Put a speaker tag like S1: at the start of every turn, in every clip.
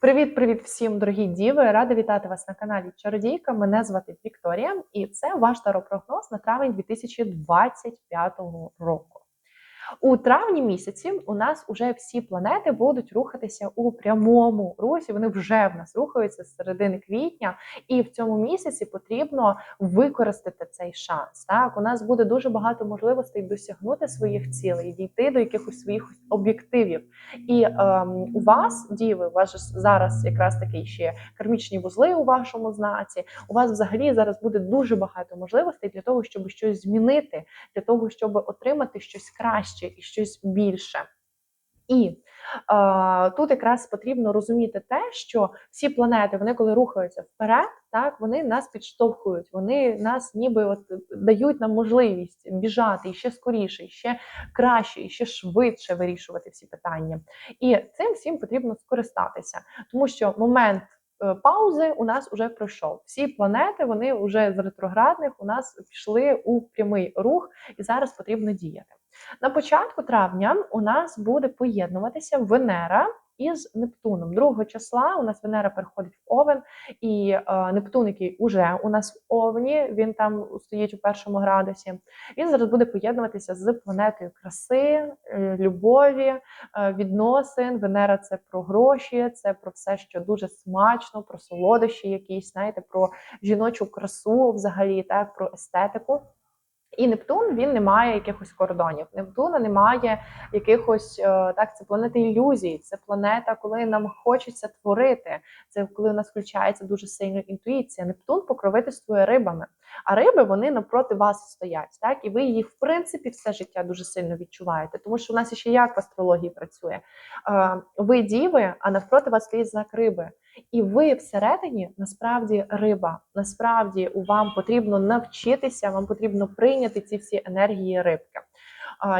S1: Привіт-привіт всім, дорогі діви! Рада вітати вас на каналі Чародійка. Мене звати Вікторія, і це ваш таропрогноз на травень 2025 року. У травні місяці у нас вже всі планети будуть рухатися у прямому русі. Вони вже в нас рухаються з середини квітня, і в цьому місяці потрібно використати цей шанс. Так, у нас буде дуже багато можливостей досягнути своїх цілей, дійти до якихось своїх об'єктивів. І ем, у вас, діви, у вас зараз якраз такі ще кармічні вузли у вашому знаці. У вас взагалі зараз буде дуже багато можливостей для того, щоб щось змінити, для того, щоб отримати щось краще і щось більше. І е, тут якраз потрібно розуміти те, що всі планети, вони коли рухаються вперед, так вони нас підштовхують, вони нас ніби от дають нам можливість біжати ще скоріше, ще краще, ще швидше вирішувати всі питання. І цим всім потрібно скористатися, тому що момент. е, Паузи у нас вже пройшов. Всі планети вони вже з ретроградних у нас пішли у прямий рух, і зараз потрібно діяти. На початку травня у нас буде поєднуватися Венера із Нептуном. 2 числа у нас Венера переходить в Овен, і е, Нептун, який уже у нас в Овні, він там стоїть у першому градусі. Він зараз буде поєднуватися з планетою краси, е, любові, е, відносин. Венера це про гроші, це про все, що дуже смачно, про солодощі, якісь, знаєте, про жіночу красу, взагалі, так, про естетику. І Нептун він не має якихось кордонів. Нептуна немає якихось е, так. Це планета ілюзій, це планета, коли нам хочеться творити. Це коли у нас включається дуже сильна інтуїція. Нептун покровительствує рибами, а риби вони напроти вас стоять. Так і ви їх в принципі все життя дуже сильно відчуваєте, тому що у нас ще як в астрології працює. Е, Ви діви, а навпроти вас стоїть знак риби. І ви всередині насправді риба. Насправді вам потрібно навчитися, вам потрібно прийняти ці всі енергії рибки.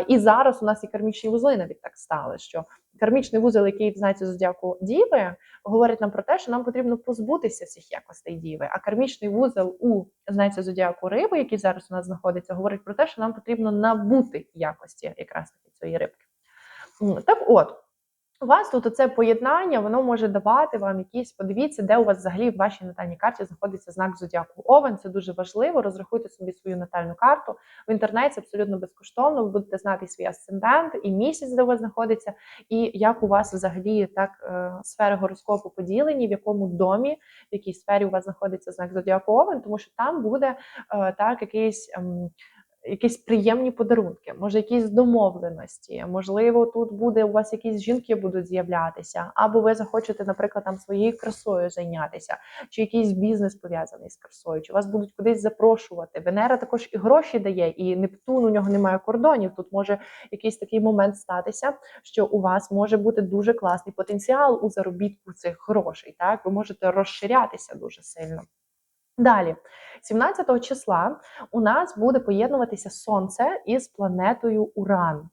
S1: І зараз у нас і кармічні вузли навіть так стали, що кармічний вузол, який знаці зодіаку діви, говорить нам про те, що нам потрібно позбутися всіх якостей діви. А кармічний вузол у знаці зодіаку риби, який зараз у нас знаходиться, говорить про те, що нам потрібно набути якості якраз таки цієї рибки. Так от. У вас тут оце поєднання, воно може давати вам якісь, подивіться, де у вас взагалі в вашій натальній карті знаходиться знак зодіаку Овен. Це дуже важливо. Розрахуйте собі свою натальну карту. В інтернеті абсолютно безкоштовно. Ви будете знати свій асцендент і місяць, де у вас знаходиться, і як у вас взагалі так е, сфери гороскопу поділені, в якому домі, в якій сфері у вас знаходиться знак зодіаку Овен, тому що там буде е, так якийсь. Якісь приємні подарунки, може, якісь домовленості, можливо, тут буде у вас якісь жінки будуть з'являтися, або ви захочете, наприклад, там своєю красою зайнятися, чи якийсь бізнес пов'язаний з красою, чи вас будуть кудись запрошувати. Венера також і гроші дає, і Нептун у нього немає кордонів. Тут може якийсь такий момент статися, що у вас може бути дуже класний потенціал у заробітку цих грошей. Так, ви можете розширятися дуже сильно. Далі, 17 числа у нас буде поєднуватися Сонце із планетою Уран.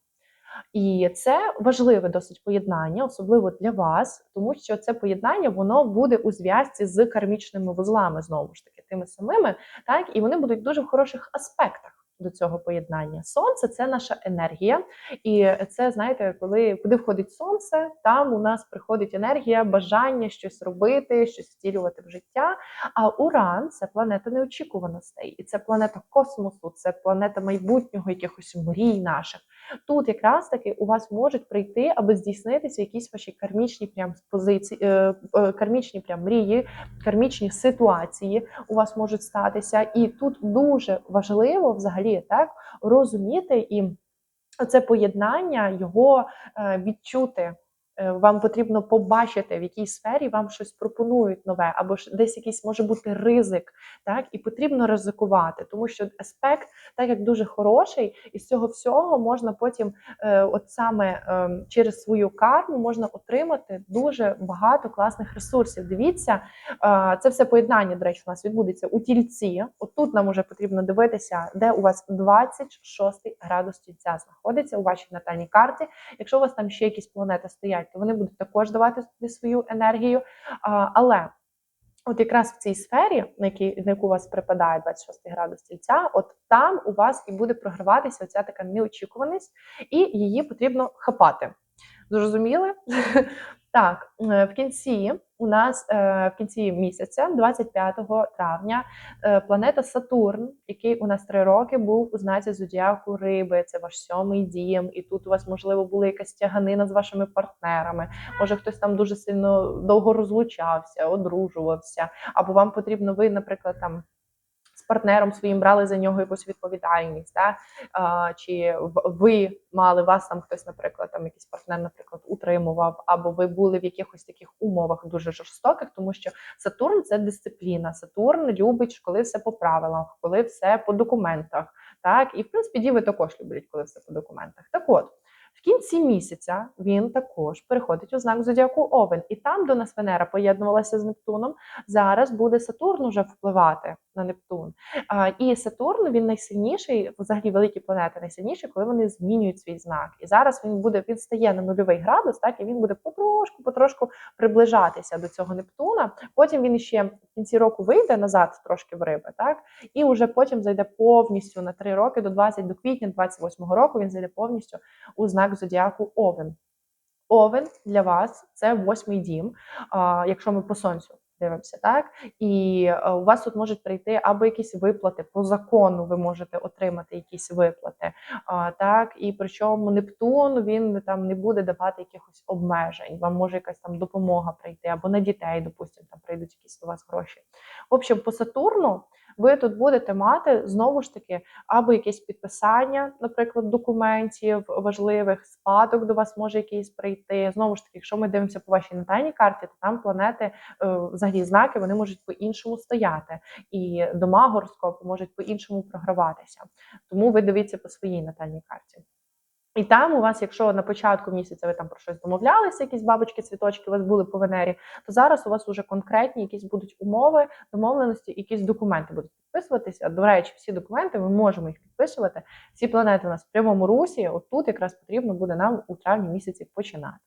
S1: І це важливе досить поєднання, особливо для вас, тому що це поєднання воно буде у зв'язці з кармічними вузлами, знову ж таки, тими самими, так і вони будуть дуже в хороших аспектах. До цього поєднання сонце це наша енергія, і це знаєте, коли куди входить сонце, там у нас приходить енергія, бажання щось робити, щось втілювати в життя. А Уран це планета неочікуваностей, і це планета космосу, це планета майбутнього, якихось мрій наших. Тут якраз таки у вас можуть прийти, аби здійснитися якісь ваші кармічні прям позиції, е, е, кармічні прям мрії, кармічні ситуації у вас можуть статися. І тут дуже важливо взагалі так розуміти і це поєднання його е, відчути. Е, Вам потрібно побачити, в якій сфері вам щось пропонують нове, або ж десь якийсь може бути ризик, так і потрібно ризикувати, тому що аспект, так як дуже хороший, і з цього всього можна потім, е, от саме е, через свою карму, можна отримати дуже багато класних ресурсів. Дивіться, е, це все поєднання, до речі, у нас відбудеться у тільці. От тут нам уже потрібно дивитися, де у вас 26 градус тільця знаходиться у вашій натальній карті. Якщо у вас там ще якісь планети стоять, то вони будуть також давати собі свою енергію. Але от якраз в цій сфері, на, якій, на яку у вас припадає 26 градус стільця, от там у вас і буде програватися оця така неочікуваність, і її потрібно хапати. Зрозуміли? Так, е, в кінці у нас е, в кінці місяця, 25 травня, е, планета Сатурн, який у нас три роки був у знаці зодіаку Риби. Це ваш сьомий дім, і тут у вас можливо була якась тяганина з вашими партнерами. Може, хтось там дуже сильно довго розлучався, одружувався, або вам потрібно ви, наприклад, там. З партнером своїм брали за нього якусь відповідальність, да? а, чи ви мали вас там хтось, наприклад, там якийсь партнер, наприклад, утримував, або ви були в якихось таких умовах дуже жорстоких, тому що Сатурн це дисципліна. Сатурн любить, коли все по правилах, коли все по документах. Так, і в принципі діви також люблять, коли все по документах. Так от. В кінці місяця він також переходить у знак зодіаку Овен, і там, у нас Венера поєднувалася з Нептуном, зараз буде Сатурн уже впливати на Нептун. А, і Сатурн він найсильніший, взагалі великі планети найсильніші, коли вони змінюють свій знак. І зараз він буде він стає на нульовий градус, так і він буде потрошку, потрошку приближатися до цього Нептуна. Потім він ще в кінці року вийде назад трошки в риби, так і вже потім зайде повністю на три роки до 20 до квітня 28-го року. Він зайде повністю у знак зодіаку Овен. Овен для вас це восьмий дім, якщо ми по сонцю дивимося, так і е, у вас тут можуть прийти або якісь виплати по закону, ви можете отримати якісь виплати. Так, і причому Нептун він там не буде давати якихось обмежень. Вам може якась там допомога прийти, або на дітей, допустимо, там прийдуть якісь у вас гроші. В общем, по Сатурну ви тут будете мати знову ж таки або якесь підписання, наприклад, документів важливих, спадок до вас може якийсь прийти. Знову ж таки, якщо ми дивимося по вашій натальній карті, то там планети, е, взагалі знаки, вони можуть по-іншому стояти, і дома гороскопу можуть по-іншому програватися. Тому ви дивіться по своїй натальній карті. І там у вас, якщо на початку місяця ви там про щось домовлялися, якісь бабочки, цвіточки у вас були по Венері, то зараз у вас уже конкретні якісь будуть умови, домовленості, якісь документи будуть підписуватися. До речі, всі документи ми можемо їх підписувати. Всі планети у нас в прямому русі. От тут якраз потрібно буде нам у травні місяці починати.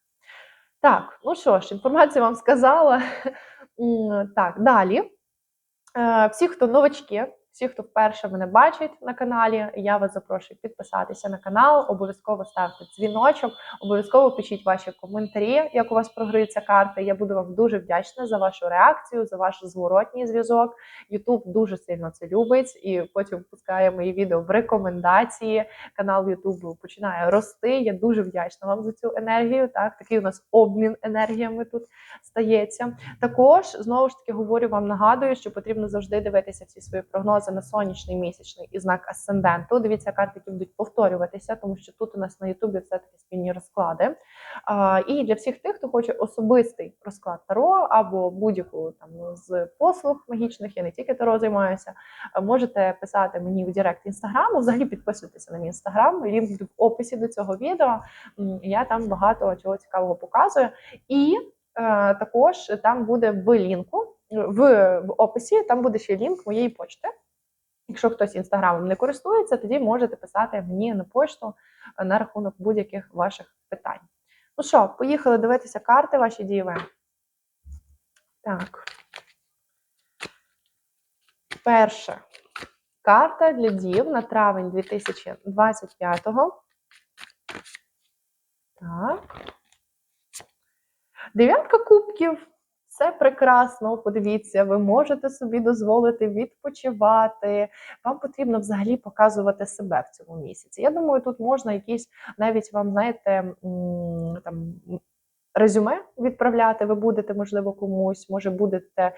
S1: Так, ну що ж, інформацію вам сказала. Так, далі. Е, Всі, хто новачки, всі, хто вперше мене бачить на каналі, я вас запрошую підписатися на канал, обов'язково ставте дзвіночок, обов'язково пишіть ваші коментарі, як у вас програються карти. Я буду вам дуже вдячна за вашу реакцію, за ваш зворотній зв'язок. Ютуб дуже сильно це любить і потім впускає мої відео в рекомендації. Канал Ютубу починає рости. Я дуже вдячна вам за цю енергію. Так, такий у нас обмін енергіями тут стається. Також знову ж таки говорю вам, нагадую, що потрібно завжди дивитися всі свої прогнози на сонячний, місячний і знак асценденту. Дивіться карти, які будуть повторюватися, тому що тут у нас на Ютубі все таки спільні розклади. А, і для всіх тих, хто хоче особистий розклад Таро або будь-яку там з послуг магічних, я не тільки Таро займаюся. Можете писати мені в Директ інстаграму. Взагалі підписуйтеся на мій інстаграм. Лінк буде в описі до цього відео. Я там багато чого цікавого показую. І е, також там буде в лінку, в, в описі, там буде ще лінк моєї почти. Якщо хтось інстаграмом не користується, тоді можете писати мені на почту е, на рахунок будь-яких ваших питань. Ну що, поїхали дивитися карти ваші діви. Так. Перша карта для дів на травень 2025-го. Так. Дев'ятка кубків. Все прекрасно. Подивіться, ви можете собі дозволити відпочивати. Вам потрібно взагалі показувати себе в цьому місяці. Я думаю, тут можна якісь навіть вам, знаєте, там. Резюме відправляти, ви будете, можливо, комусь, може, будете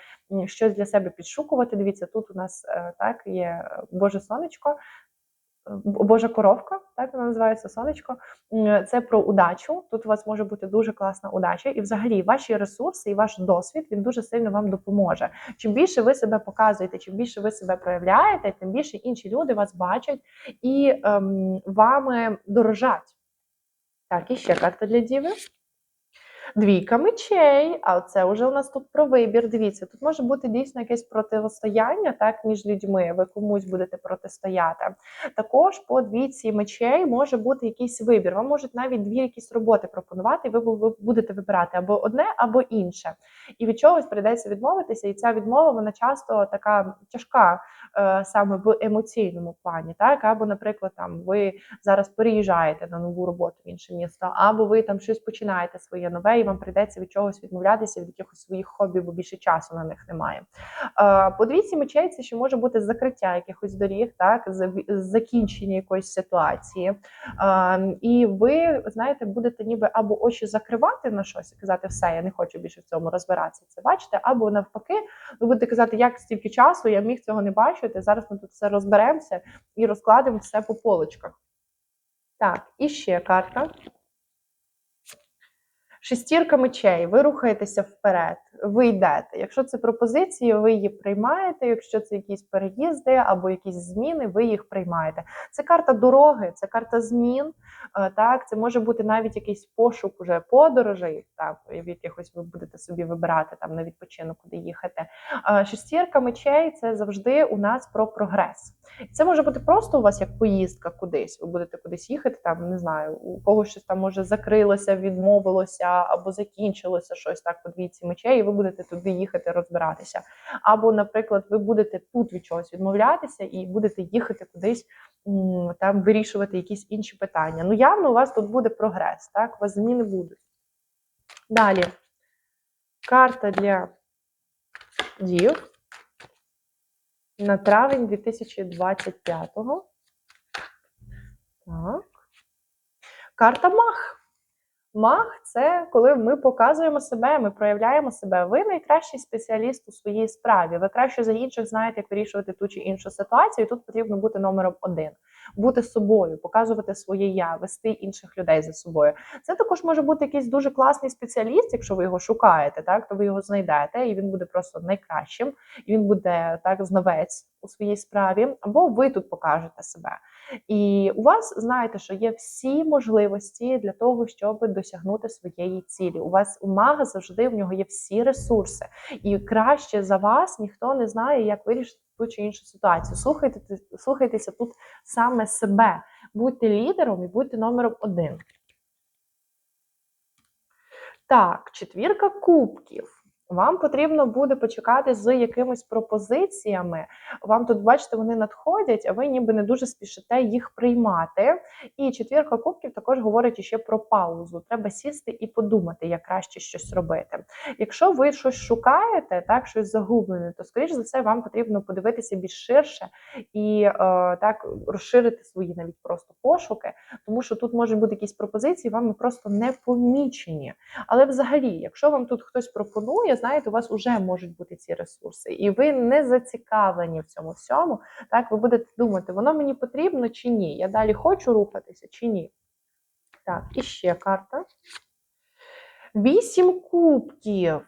S1: щось для себе підшукувати. Дивіться, тут у нас е, так є Боже сонечко, е, Божа коровка, так вона називається сонечко. Це про удачу. Тут у вас може бути дуже класна удача, і взагалі ваші ресурси і ваш досвід він дуже сильно вам допоможе. Чим більше ви себе показуєте, чим більше ви себе проявляєте, тим більше інші люди вас бачать і ем, вами дорожать. Так, і ще карта для діви. Двійка мечей, а це вже у нас тут про вибір. Дивіться, тут може бути дійсно якесь протистояння так, між людьми, ви комусь будете протистояти. Також по двійці мечей може бути якийсь вибір. Вам можуть навіть дві якісь роботи пропонувати, і ви будете вибирати або одне, або інше. І від чогось прийдеться відмовитися, і ця відмова вона часто така тяжка. Е, саме в емоційному плані, так або, наприклад, там ви зараз переїжджаєте на нову роботу в інше місто, або ви там щось починаєте своє нове, і вам прийдеться від чогось відмовлятися від якихось своїх хобі, бо більше часу на них немає. Е, По двійці мечей це може бути закриття якихось доріг, так закінчення якоїсь ситуації. Е, І ви знаєте, будете ніби або очі закривати на щось і казати, все, я не хочу більше в цьому розбиратися. Це бачите, або навпаки, ви будете казати, як стільки часу я міг цього не бачити. Зараз ми тут все розберемося і розкладемо все по полочках. Так, і ще карта. Шестірка мечей, ви рухаєтеся вперед, ви йдете. Якщо це пропозиції, ви її приймаєте. Якщо це якісь переїзди або якісь зміни, ви їх приймаєте. Це карта дороги, це карта змін. е, Так, це може бути навіть якийсь пошук уже подорожей, так, в якихось ви будете собі вибирати там на відпочинок, куди їхати. Е, Шестірка мечей це завжди у нас про прогрес. Це може бути просто у вас як поїздка кудись. Ви будете кудись їхати, там не знаю, у когось щось там може закрилося, відмовилося або закінчилося щось так по двійці мечей, і ви будете туди їхати розбиратися. Або, наприклад, ви будете тут від чогось відмовлятися і будете їхати кудись там вирішувати якісь інші питання. Ну, явно у вас тут буде прогрес, так? У вас зміни будуть. Далі. Карта для дів на травень 2025-го. Так. Карта Мах. Мах це коли ми показуємо себе, ми проявляємо себе. Ви найкращий спеціаліст у своїй справі. Ви краще за інших знаєте, як вирішувати ту чи іншу ситуацію. І тут потрібно бути номером один, бути собою, показувати своє я, вести інших людей за собою. Це також може бути якийсь дуже класний спеціаліст, якщо ви його шукаєте, так то ви його знайдете, і він буде просто найкращим, і він буде так знавець у своїй справі, або ви тут покажете себе. І у вас знаєте, що є всі можливості для того, щоб досягнути своєї цілі. У вас у мага завжди в нього є всі ресурси, і краще за вас ніхто не знає, як вирішити ту чи іншу ситуацію. Слухайте, слухайтеся тут саме себе, будьте лідером і будьте номером один. Так, четвірка кубків. Вам потрібно буде почекати з якимись пропозиціями. Вам тут, бачите, вони надходять, а ви ніби не дуже спішите їх приймати. І четвірка кубків також говорить ще про паузу. Треба сісти і подумати, як краще щось робити. Якщо ви щось шукаєте, так щось загублене, то скоріш за все вам потрібно подивитися більш ширше і е, так розширити свої навіть просто пошуки, тому що тут можуть бути якісь пропозиції, вами просто не помічені. Але взагалі, якщо вам тут хтось пропонує, знаєте, у вас вже можуть бути ці ресурси, і ви не зацікавлені в цьому всьому. Так, ви будете думати, воно мені потрібно чи ні? Я далі хочу рухатися чи ні? Так, і ще карта. Вісім кубків.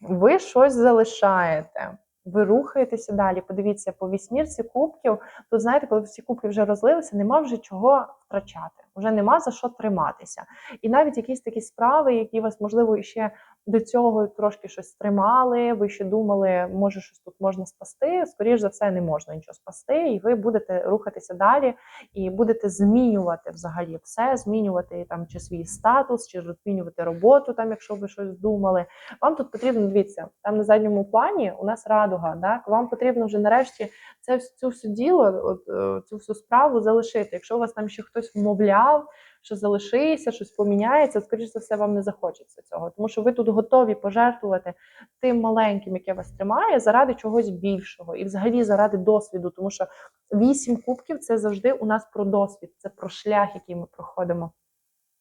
S1: Ви щось залишаєте. Ви рухаєтеся далі. Подивіться, по вісьмірці кубків. Тут, знаєте, коли всі кубки вже розлилися, нема вже чого втрачати, вже нема за що триматися. І навіть якісь такі справи, які вас, можливо, ще до цього трошки щось тримали, ви ще думали, може, щось тут можна спасти. Скоріш за все, не можна нічого спасти, і ви будете рухатися далі і будете змінювати взагалі все, змінювати там чи свій статус, чи змінювати роботу, там, якщо ви щось думали. Вам тут потрібно дивіться, там на задньому плані у нас радуга. Так? Вам потрібно вже нарешті це цю всю діло, е, цю всю справу залишити. Якщо у вас там ще хтось вмовляв, що залишися, щось поміняється, скоріш за все, вам не захочеться цього, тому що ви тут готові пожертвувати тим маленьким, яке вас тримає, заради чогось більшого, і взагалі заради досвіду, тому що вісім кубків це завжди у нас про досвід, це про шлях, який ми проходимо.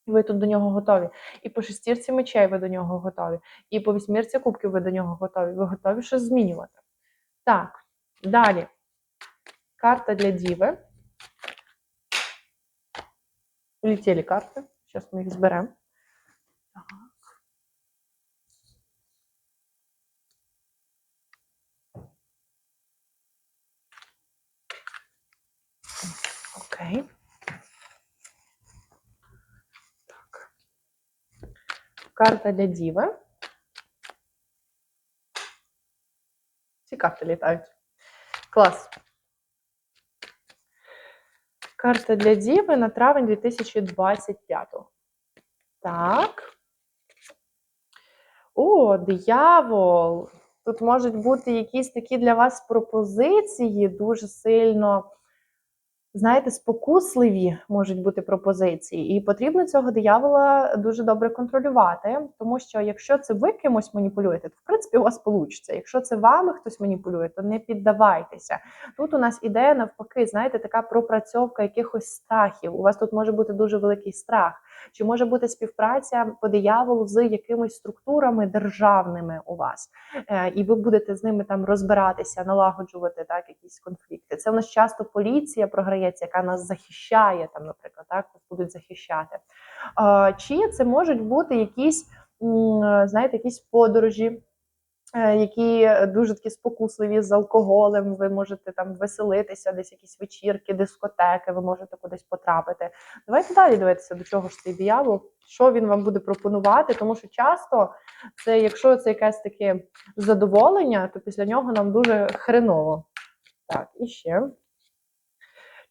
S1: Ви тут до нього готові. І по шестірці мечей ви до нього готові. І по вісьмірці кубків ви до нього готові. Ви готові щось змінювати. Так, далі. Карта для Діви. Улетіли карти. Зараз ми їх зберемо. Так. Окей. Так. Карта для Діви. Ці карти літають. Клас. Карта для Діви на травень 2025. Так. О, диявол. Тут можуть бути якісь такі для вас пропозиції дуже сильно, знаєте, спокусливі можуть бути пропозиції. І потрібно цього диявола дуже добре контролювати, тому що якщо це ви кимось маніпулюєте, то в принципі у вас вийде. Якщо це вами хтось маніпулює, то не піддавайтеся. Тут у нас ідея навпаки, знаєте, така пропрацьовка якихось страхів. У вас тут може бути дуже великий страх. Чи може бути співпраця по дияволу з якимись структурами державними у вас, Е, і ви будете з ними там розбиратися, налагоджувати так якісь конфлікти. Це в нас часто поліція програється, яка нас захищає, там, наприклад, так будуть захищати. Чи це можуть бути якісь, знаєте, якісь подорожі? е, Які дуже такі спокусливі з алкоголем, ви можете там веселитися, десь якісь вечірки, дискотеки, ви можете кудись потрапити. Давайте далі дивитися, до чого ж цей диявол, що він вам буде пропонувати, тому що часто це, якщо це якесь таке задоволення, то після нього нам дуже хреново. Так, і ще.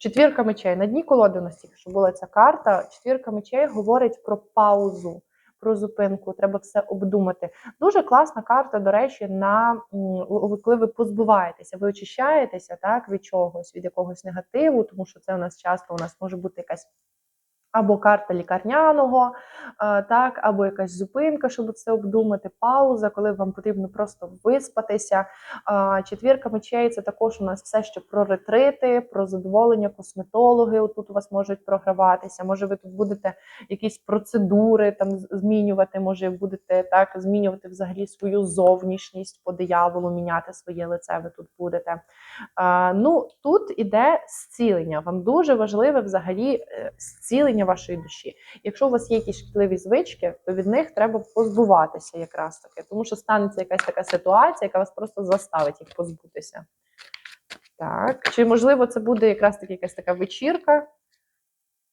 S1: Четвірка мечей. На дні колоди у нас що була ця карта. Четвірка мечей говорить про паузу, про зупинку. Треба все обдумати. Дуже класна карта, до речі, на коли ви позбуваєтеся, ви очищаєтеся так, від чогось, від якогось негативу, тому що це у нас часто у нас може бути якась. Або карта лікарняного, е, так, або якась зупинка, щоб це обдумати, пауза, коли вам потрібно просто виспатися. Четвірка мечей це також у нас все, що про ретрити, про задоволення, косметологи. Отут у вас можуть програватися. Може, ви тут будете якісь процедури там змінювати, може, будете так змінювати взагалі свою зовнішність по дияволу, міняти своє лице. Ви тут будете. Ну тут іде зцілення. Вам дуже важливе взагалі е, зцілення вашої душі. Якщо у вас є якісь шкідливі звички, то від них треба позбуватися якраз таки, тому що станеться якась така ситуація, яка вас просто заставить їх позбутися. Так, чи можливо це буде якраз таки якась така вечірка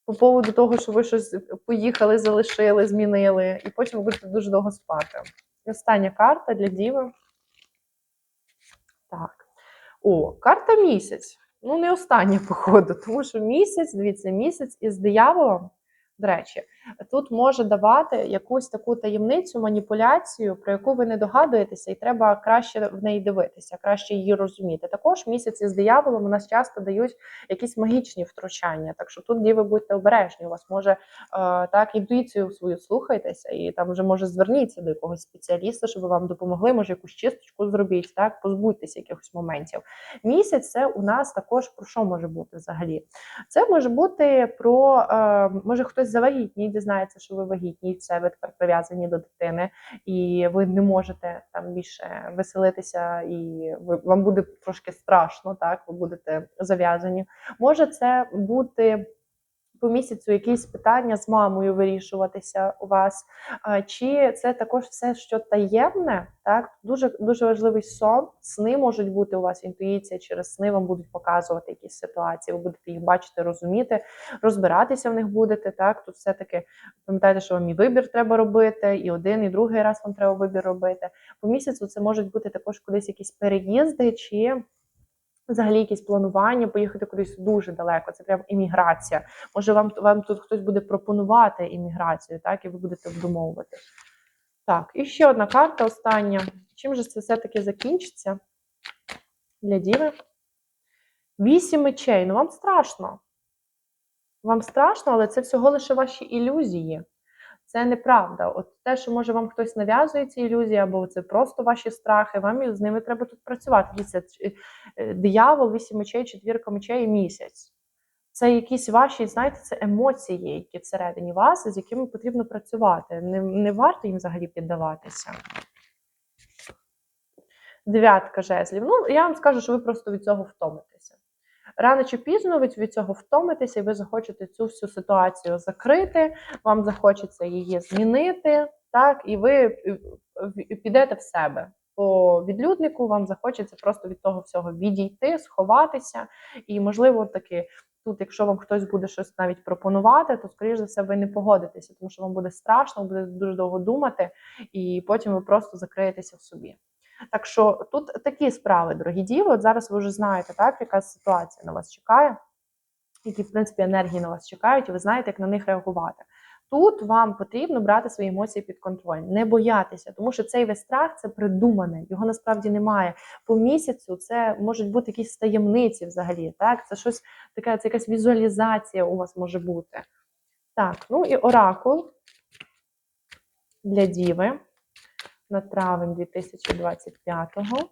S1: по поводу того, що ви щось поїхали, залишили, змінили, і потім ви будете дуже довго спати. І остання карта для діви. Так. О, карта місяць. Ну, не остання, походу, тому що місяць, дивіться, місяць із дияволом, до речі, тут може давати якусь таку таємницю, маніпуляцію, про яку ви не догадуєтеся, і треба краще в неї дивитися, краще її розуміти. Також місяць із дияволом у нас часто дають якісь магічні втручання. Так що тут діви будьте обережні. У вас може е, так інтуїцію свою слухайтеся, і там вже може зверніться до якогось спеціаліста, щоб вам допомогли. Може, якусь чисточку зробіть, так позбудьтеся якихось моментів. Місяць це у нас також про що може бути взагалі? Це може бути про е, може хтось завагітній, дізнається, що ви вагітні, і все, ви тепер прив'язані до дитини, і ви не можете там більше веселитися, і ви, вам буде трошки страшно, так ви будете зав'язані. Може це бути. По місяцю якісь питання з мамою вирішуватися у вас, чи це також все, що таємне, так дуже дуже важливий сон. Сни можуть бути у вас інтуїція, через сни вам будуть показувати якісь ситуації. Ви будете їх бачити, розуміти, розбиратися в них будете. Так тут все таки пам'ятайте, що вам і вибір треба робити, і один, і другий раз вам треба вибір робити. По місяцю це можуть бути також кудись якісь переїзди чи. Взагалі якісь планування, поїхати кудись дуже далеко. Це прям імміграція. Може, вам вам тут хтось буде пропонувати імміграцію, так, і ви будете обдумовувати. Так, і ще одна карта остання. Чим же це все-таки закінчиться для Діви? Вісім мечей. Ну, вам страшно. Вам страшно, але це всього лише ваші ілюзії. Це неправда. От те, що може вам хтось нав'язує ці ілюзії, або це просто ваші страхи, вам з ними треба тут працювати. Дивіться, е, диявол, вісім мечей, четвірка мечей і місяць. Це якісь ваші, знаєте, це емоції, які всередині вас, з якими потрібно працювати. Не, не варто їм взагалі піддаватися. Дев'ятка жезлів. Ну, я вам скажу, що ви просто від цього втомитеся. Рано чи пізно ви від цього втомитеся, і ви захочете цю всю ситуацію закрити, вам захочеться її змінити, так, і ви підете в себе. По відлюднику вам захочеться просто від того всього відійти, сховатися. І, можливо, таки тут, якщо вам хтось буде щось навіть пропонувати, то, скоріш за все, ви не погодитеся, тому що вам буде страшно, ви будете дуже довго думати, і потім ви просто закриєтеся в собі. Так що тут такі справи, дорогі діви. От зараз ви вже знаєте, так, яка ситуація на вас чекає, які, в принципі, енергії на вас чекають, і ви знаєте, як на них реагувати. Тут вам потрібно брати свої емоції під контроль, не боятися, тому що цей весь страх це придумане, його насправді немає. По місяцю це можуть бути якісь таємниці взагалі. Так, це щось таке, це якась візуалізація у вас може бути. Так, ну і оракул для Діви на травень 2025-го.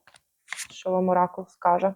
S1: Що вам оракул скаже?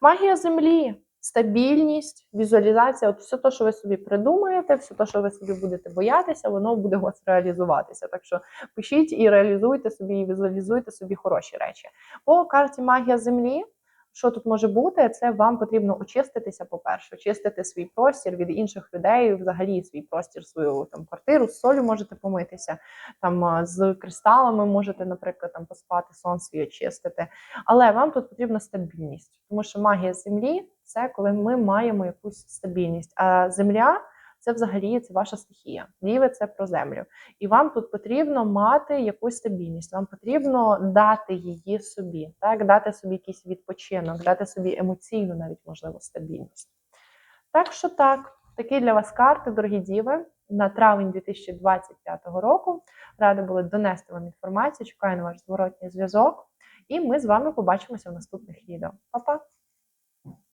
S1: Магія землі, стабільність, візуалізація. От все те, що ви собі придумаєте, все те, що ви собі будете боятися, воно буде у вас реалізуватися. Так що пишіть і реалізуйте собі, і візуалізуйте собі хороші речі. По карті магія землі. Що тут може бути? Це вам потрібно очиститися, по-перше, очистити свій простір від інших людей, взагалі свій простір, свою там квартиру, з солью можете помитися, там з кристалами можете, наприклад, там поспати, сон свій очистити. Але вам тут потрібна стабільність, тому що магія землі це коли ми маємо якусь стабільність. А земля це взагалі це ваша стихія. Діви це про землю. І вам тут потрібно мати якусь стабільність. Вам потрібно дати її собі, так дати собі якийсь відпочинок, дати собі емоційну, навіть можливо, стабільність. Так що так, такі для вас карти, дорогі діви, на травень 2025 року. Рада була донести вам інформацію. Чекаю на ваш зворотній зв'язок. І ми з вами побачимося в наступних відео. Па-па!